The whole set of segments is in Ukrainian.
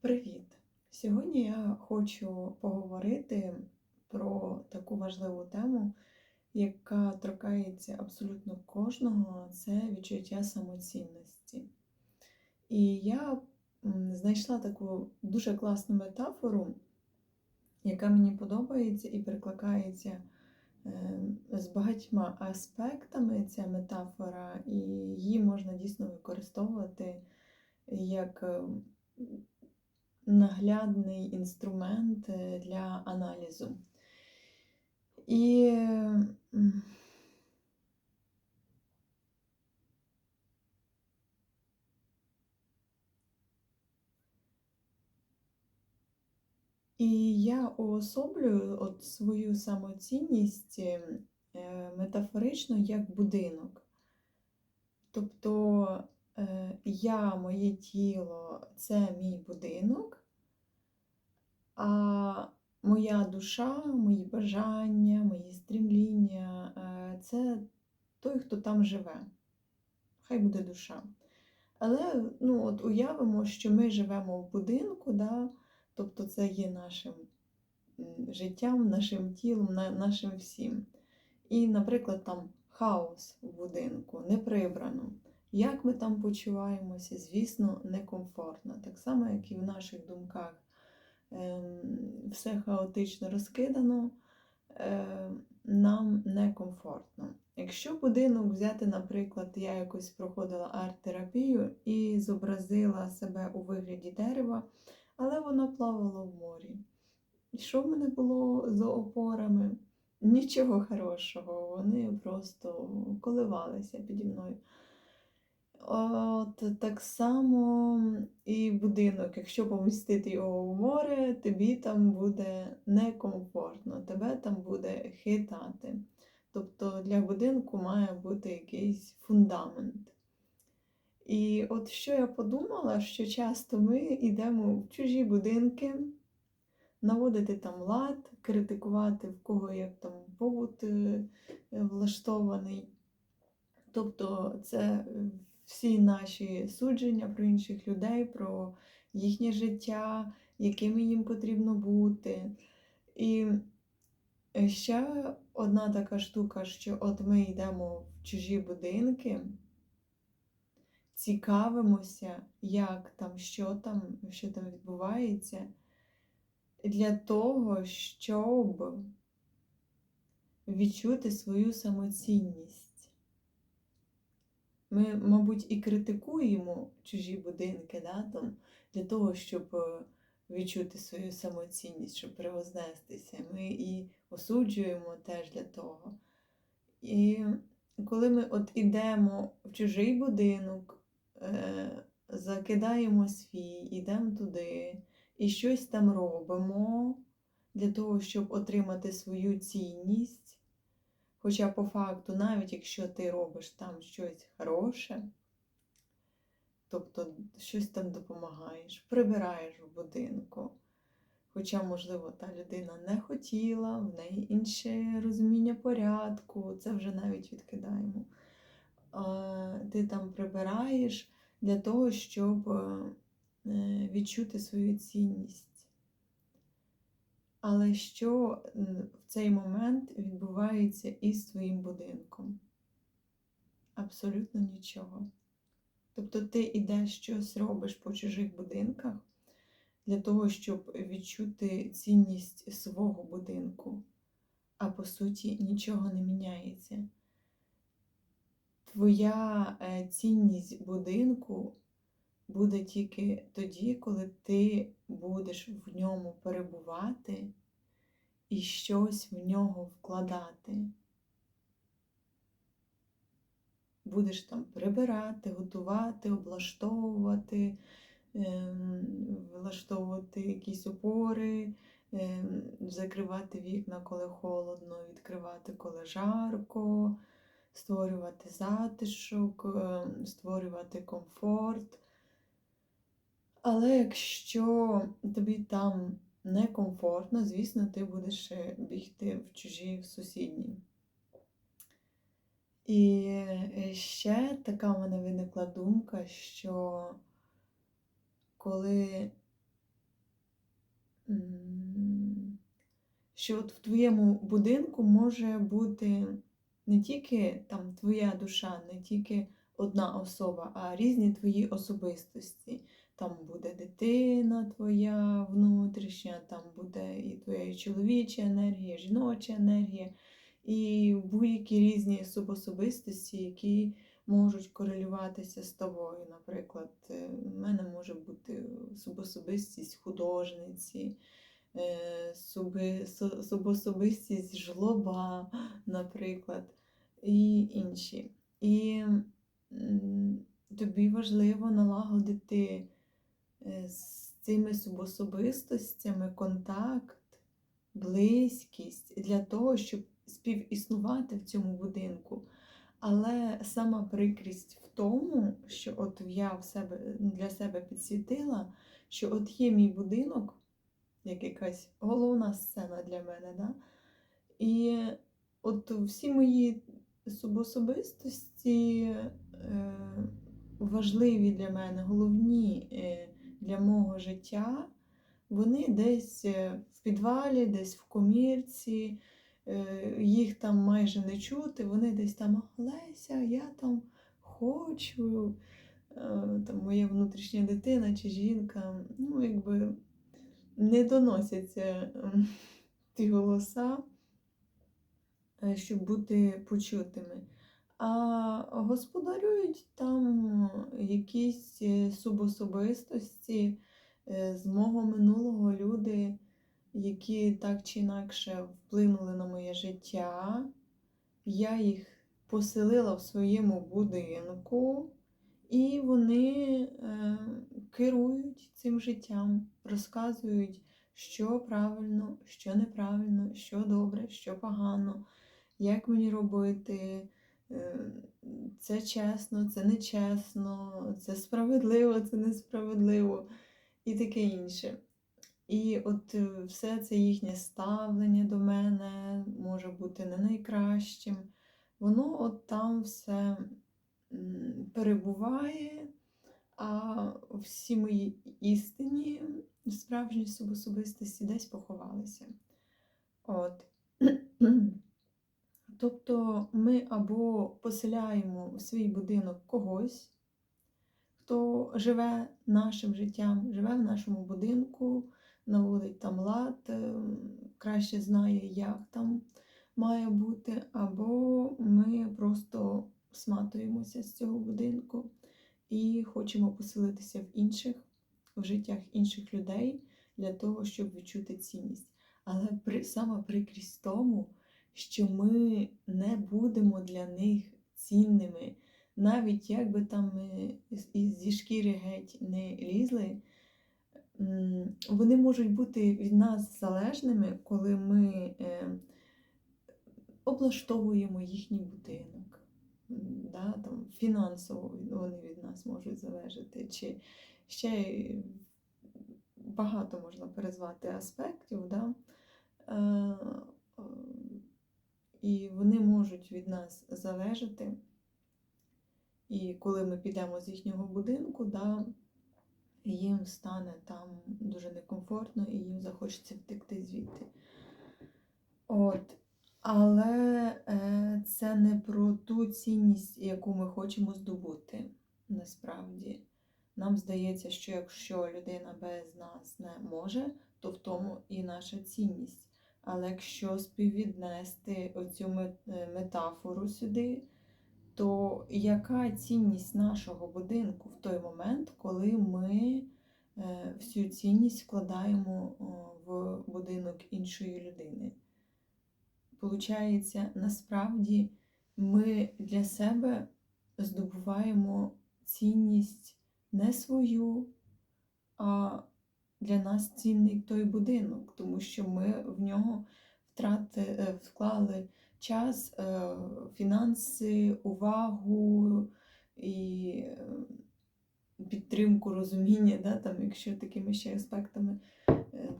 Привіт! Сьогодні я хочу поговорити про таку важливу тему, яка торкається абсолютно кожного, це відчуття самоцінності. І я знайшла таку дуже класну метафору, яка мені подобається і перекликається е, з багатьма аспектами ця метафора, і її можна дійсно використовувати як е, наглядний інструмент е, для аналізу. І і я уособлюю от свою самоцінність е, метафорично як будинок. Тобто я, моє тіло це мій будинок, а моя душа, мої бажання, мої стрімління е, це той, хто там живе. Хай буде душа. Але ну, от уявимо, що ми живемо в будинку, да? тобто це є нашим життям, нашим тілом, нашим всім. І, наприклад, там хаос в будинку, не прибрано. Як ми там почуваємося, звісно, некомфортно. Так само, як і в наших думках ем, все хаотично розкидано, е, нам некомфортно. Якщо будинок взяти, наприклад, я якось проходила арт-терапію і зобразила себе у вигляді дерева, але воно плавало в морі. Що в мене було за опорами? Нічого хорошого, вони просто коливалися піді мною. От так само і будинок, якщо помістити його в море, тобі там буде некомфортно, тебе там буде хитати. Тобто для будинку має бути якийсь фундамент. І от що я подумала, що часто ми йдемо в чужі будинки, наводити там лад, критикувати, в кого як там побут е, влаштований. Тобто це е, всі наші судження про інших людей, про їхнє життя, якими їм потрібно бути. І е, ще одна така штука, що от ми йдемо в чужі будинки, цікавимося, як там, що там, що там відбувається, для того, щоб відчути свою самоцінність. Ми, мабуть, і критикуємо чужі будинки да, там, для того, щоб е, відчути свою самоцінність, щоб превознестися. Ми і осуджуємо теж для того. І коли ми от ідемо в чужий будинок, е, закидаємо свій, ідемо туди і щось там робимо для того, щоб отримати свою цінність. Хоча по факту, навіть якщо ти робиш там щось хороше, тобто щось там допомагаєш, прибираєш в будинку. Хоча, можливо, та людина не хотіла, в неї інше розуміння порядку, це вже навіть відкидаємо. Ти там прибираєш для того, щоб е, відчути свою цінність. Але що в цей момент відбувається із твоїм будинком? Абсолютно нічого. Тобто ти йдеш щось робиш по чужих будинках для того, щоб відчути цінність свого будинку, а по суті нічого не міняється. Твоя е, цінність будинку буде тільки тоді, коли ти будеш в ньому перебувати і щось в нього вкладати. Будеш там прибирати, готувати, облаштовувати, ем, влаштовувати якісь опори, ем, закривати вікна, коли холодно, відкривати, коли жарко, створювати затишок, ем, створювати комфорт. Але якщо тобі там некомфортно, звісно, ти будеш е, бігти в чужі в сусідні. І е, ще така в мене виникла думка, що коли що от в твоєму будинку може бути не тільки там твоя душа, не тільки одна особа, а різні твої особистості. Там буде дитина твоя внутрішня, там буде і твоя чоловіча енергія, жіноча енергія, і будь-які різні субособистості, які можуть корелюватися з тобою. Наприклад, е, в мене може бути субособистість художниці, е, субособистість жлоба, наприклад, і інші. І тобі важливо налагодити з цими субособистостями контакт, близькість для того, щоб співіснувати в цьому будинку. Але сама прикрість в тому, що от я в себе, для себе підсвітила, що от є мій будинок, як якась головна сцена для мене. Да? І от всі мої субособистості е, важливі для мене, головні е, для мого життя, вони десь е, в підвалі, десь в комірці, е, їх там майже не чути, вони десь там Леся, я там хочу, е, там моя внутрішня дитина чи жінка, ну, якби не доносяться ем, ті голоса, щоб бути почутими. А господарюють там якісь е, субособистості е, з мого минулого люди, які так чи інакше вплинули на моє життя. Я їх поселила в своєму будинку, і вони е, керують цим життям, розказують, що правильно, що неправильно, що добре, що погано, як мені робити. Е, Це чесно, це нечесно, це справедливо, це несправедливо і таке інше. І от е, все це їхнє ставлення до мене може бути не найкращим. Воно от там все перебуває, а всі мої істинні справжні субособистості десь поховалися. От. Тобто ми або поселяємо у свій будинок когось, хто живе нашим життям, живе в нашому будинку, наводить там лад, е, краще знає, як там має бути, або ми просто сматуємося з цього будинку і хочемо поселитися в інших, в життях інших людей для того, щоб відчути цінність. Але при, саме прикрість тому, що ми не будемо для них цінними, навіть як би там ми зі шкіри геть не лізли, вони можуть бути від нас залежними, коли ми е, облаштовуємо їхній будинок. Да, там, фінансово вони від нас можуть залежати, чи ще багато можна перезвати аспектів. Да? І вони можуть від нас залежати. І коли ми підемо з їхнього будинку, да, їм стане там дуже некомфортно і їм захочеться втекти звідти. От. Але е, це не про ту цінність, яку ми хочемо здобути насправді. Нам здається, що якщо людина без нас не може, то в тому і наша цінність. Але якщо співвіднести оцю е, метафору сюди, то яка цінність нашого будинку в той момент, коли ми е, всю цінність вкладаємо в будинок іншої людини? Получається, насправді ми для себе здобуваємо цінність не свою, а для нас цінний той будинок, тому що ми в нього втрати, е, вклали час, е, фінанси, увагу і е, підтримку, розуміння, да, там, якщо такими ще аспектами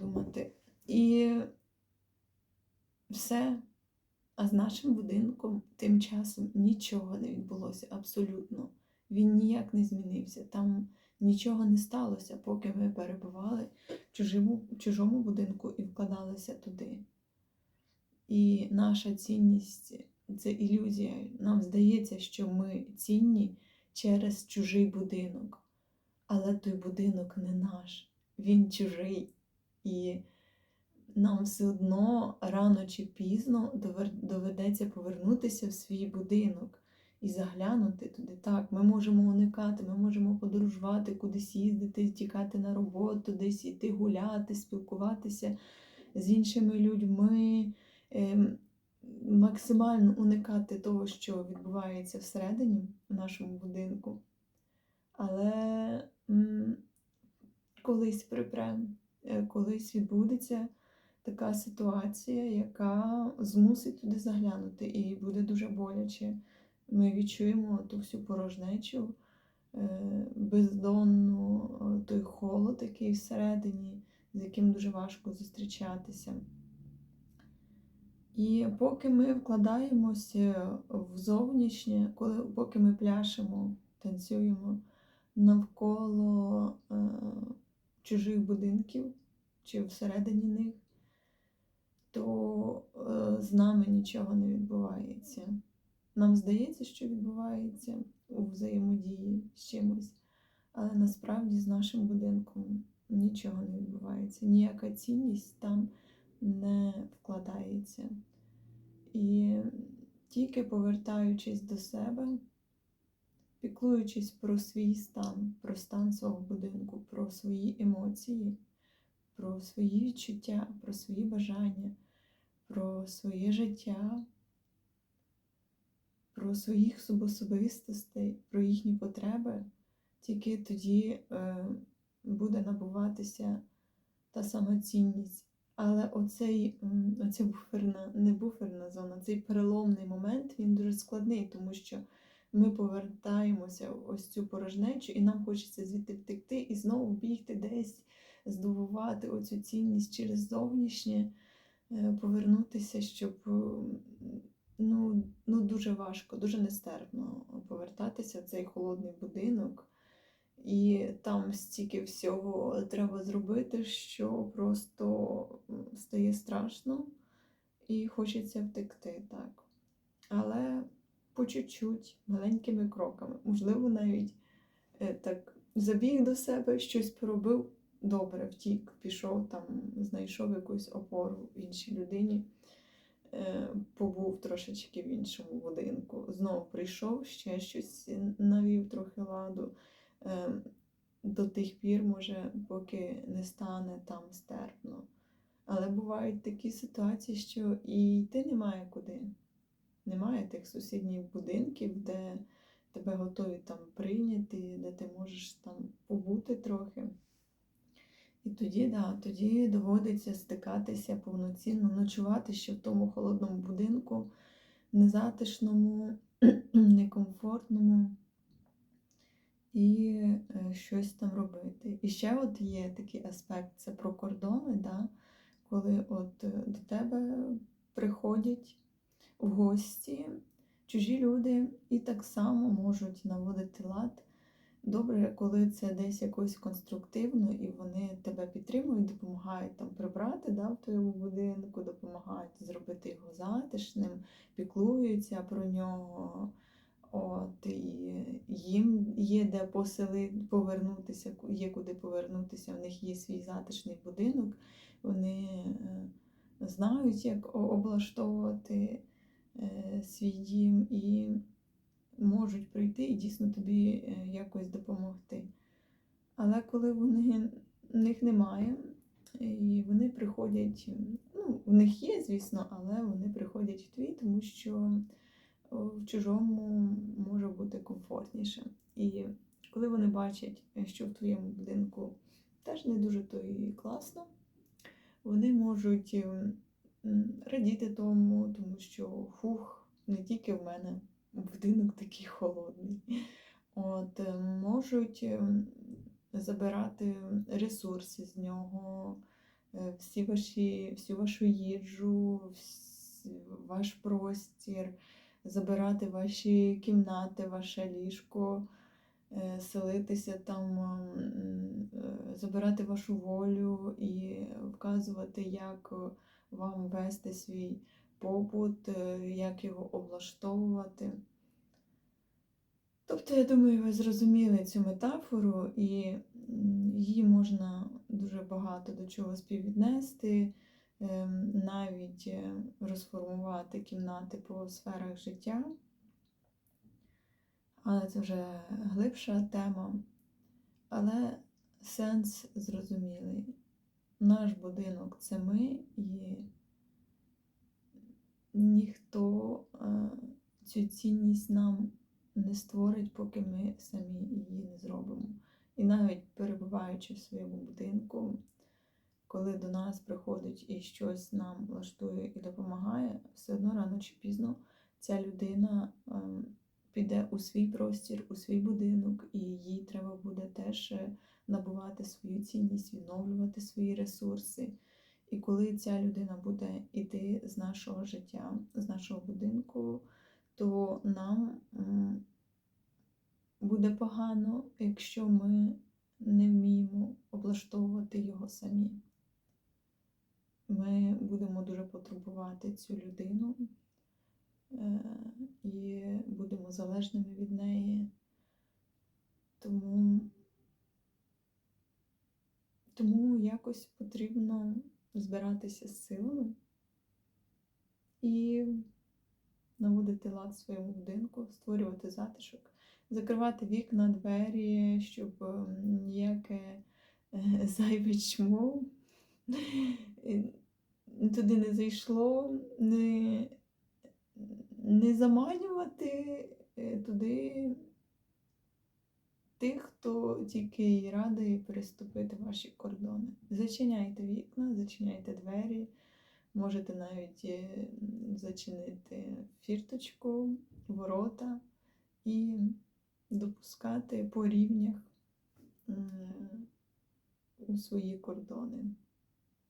думати. І все. А з нашим будинком тим часом нічого не відбулося абсолютно. Він ніяк не змінився. Там нічого не сталося, поки ми перебували в чужому, в чужому будинку і вкладалися туди. І наша цінність це ілюзія. Нам здається, що ми цінні через чужий будинок. Але той будинок не наш, він чужий. І нам все одно рано чи пізно доведеться повернутися в свій будинок і заглянути туди. Так, ми можемо уникати, ми можемо подорожувати, кудись їздити, тікати на роботу, десь іти гуляти, спілкуватися з іншими людьми, ем, максимально уникати того, що відбувається всередині в нашому будинку. Але колись припре, е, колись відбудеться така ситуація, яка змусить туди заглянути, і буде дуже боляче. Ми відчуємо ту всю порожнечу, е, бездонну, той холод, який всередині, з яким дуже важко зустрічатися. І поки ми вкладаємося в зовнішнє, коли, поки ми пляшемо, танцюємо навколо е, чужих будинків чи всередині них, то е, з нами нічого не відбувається. Нам здається, що відбувається у взаємодії з чимось, але насправді з нашим будинком нічого не відбувається. Ніяка цінність там не вкладається. І тільки повертаючись до себе, піклуючись про свій стан, про стан свого будинку, про свої емоції, про свої відчуття, про свої бажання, про своє життя, про своїх субособистостей, про їхні потреби, тільки тоді е, буде набуватися та самоцінність. Але оцей, оця буферна, не буферна зона, цей переломний момент, він дуже складний, тому що ми повертаємося в ось цю порожнечу, і нам хочеться звідти втекти і знову бігти десь, здобувати оцю цінність через зовнішнє, е, повернутися, щоб ну, ну, дуже важко, дуже нестерпно повертатися в цей холодний будинок. І там стільки всього треба зробити, що просто стає страшно і хочеться втекти, так. Але по чуть-чуть, маленькими кроками. Можливо, навіть е, так забіг до себе, щось поробив добре, втік, пішов там, знайшов якусь опору в іншій людині, побув трошечки в іншому будинку. Знову прийшов, ще щось навів трохи ладу. Е, До тих пір, може, поки не стане там стерпно. Але бувають такі ситуації, що і йти немає куди. Немає тих сусідніх будинків, де тебе готові там прийняти, де ти можеш там побути трохи. І тоді, да, тоді доводиться стикатися повноцінно, ночувати ще в тому холодному будинку, незатишному, некомфортному і е, щось там робити. І ще от є такий аспект це про кордони, да? коли от е, до тебе приходять в гості чужі люди і так само можуть наводити лад. Добре, коли це десь якось конструктивно, і вони тебе підтримують, допомагають там прибрати да, в твоєму будинку, допомагають зробити його затишним, піклуються про нього. От, і їм є де посели, повернутися, є куди повернутися, в них є свій затишний будинок, вони е, знають, як облаштовувати е, свій дім і можуть прийти і дійсно тобі е, якось допомогти. Але коли вони, в них немає, і вони приходять, ну, в них є, звісно, але вони приходять в твій, тому що в чужому може бути комфортніше. І коли вони бачать, що в твоєму будинку теж не дуже то і класно, вони можуть радіти тому, тому що фух, не тільки в мене будинок такий холодний. От, е, можуть ем, забирати ресурси з нього, е, всі ваші, всю вашу їжу, ваш простір, забирати ваші кімнати, ваше ліжко, е, селитися там, е, забирати вашу волю і вказувати, як е, вам вести свій побут, е, як його облаштовувати. Тобто, я думаю, ви зрозуміли цю метафору, і її можна дуже багато до чого співвіднести, ем, навіть е, розформувати кімнати по сферах життя. Але це вже глибша тема. Але сенс зрозумілий. Наш будинок це ми, і ніхто е, цю цінність нам не створить, поки ми самі її не зробимо. І навіть перебуваючи в своєму будинку, коли до нас приходить і щось нам влаштує і допомагає, все одно рано чи пізно ця людина ем, піде у свій простір, у свій будинок, і їй треба буде теж е, набувати свою цінність, відновлювати свої ресурси. І коли ця людина буде йти з нашого життя, з нашого будинку, то нам буде погано, якщо ми не вміємо облаштовувати його самі. Ми будемо дуже потребувати цю людину е, і будемо залежними від неї. Тому, тому якось потрібно збиратися з силами і наводити лад в своєму будинку, створювати затишок, закривати вікна, двері, щоб ніяке е, зайве чмо е, туди не зайшло, не, не заманювати е, туди тих, хто тільки радий переступити ваші кордони. Зачиняйте вікна, зачиняйте двері, можете навіть е, зачинити фірточку, ворота і допускати по рівнях у свої кордони,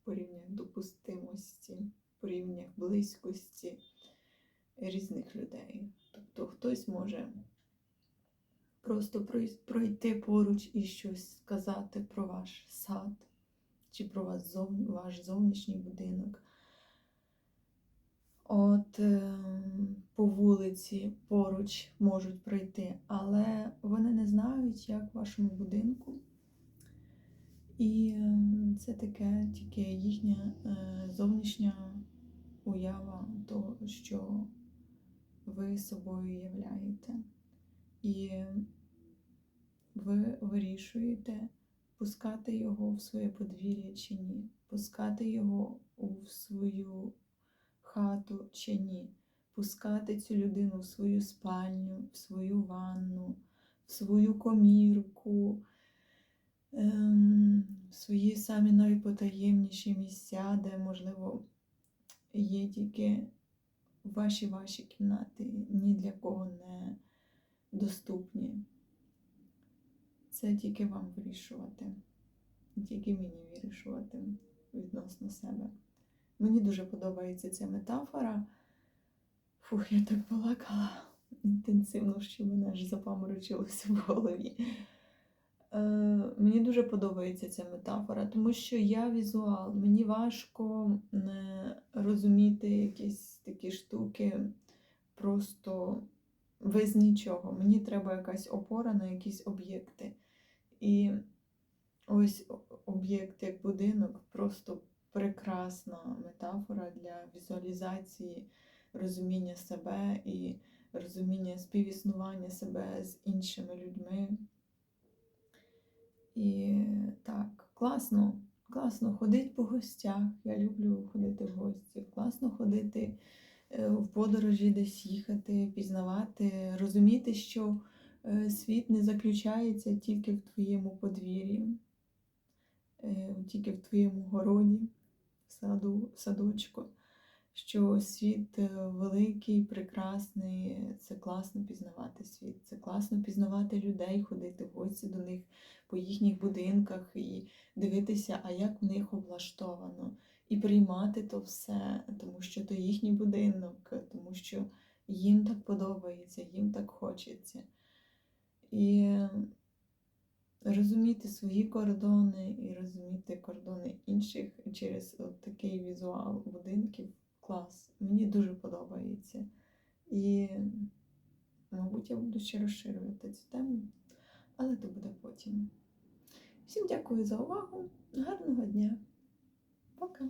по рівнях допустимості, по рівнях близькості різних людей. Тобто хтось може просто пройти поруч і щось сказати про ваш сад чи про вас зов... ваш зовнішній будинок. От е, по вулиці поруч можуть пройти, але вони не знають, як в вашому будинку. І е, це таке тільки їхня е, зовнішня уява того, що ви собою являєте. І ви вирішуєте, пускати його в своє подвір'я чи ні, пускати його у свою хату чи ні, пускати цю людину в свою спальню, в свою ванну, в свою комірку, ем, в свої самі найпотаємніші місця, де, можливо, є тільки ваші ваші кімнати, ні для кого не доступні. Це тільки вам вирішувати, тільки мені вирішувати відносно себе. Мені дуже подобається ця метафора. Фух, я так балакала інтенсивно, що мене аж запаморочилося в голові. Е, мені дуже подобається ця метафора, тому що я візуал, мені важко не розуміти якісь такі штуки просто без нічого. Мені треба якась опора на якісь об'єкти. І ось об'єкт як будинок просто прекрасна метафора для візуалізації розуміння себе і розуміння співіснування себе з іншими людьми. І так, класно, класно ходити по гостях. Я люблю ходити в гості. Класно ходити е, в подорожі, десь їхати, пізнавати, розуміти, що світ не заключається тільки в твоєму подвір'ї, е, тільки в твоєму городі, саду, садочку. Що світ е, великий, прекрасний, це класно пізнавати світ, це класно пізнавати людей, ходити в гості до них по їхніх будинках і дивитися, а як в них облаштовано, і приймати то все, тому що то їхній будинок, тому що їм так подобається, їм так хочеться. І розуміти свої кордони і розуміти кордони інших через такий візуал будинків клас. Мені дуже подобається. І, мабуть, я буду ще розширювати цю тему, але то буде потім. Всім дякую за увагу. Гарного дня. Пока!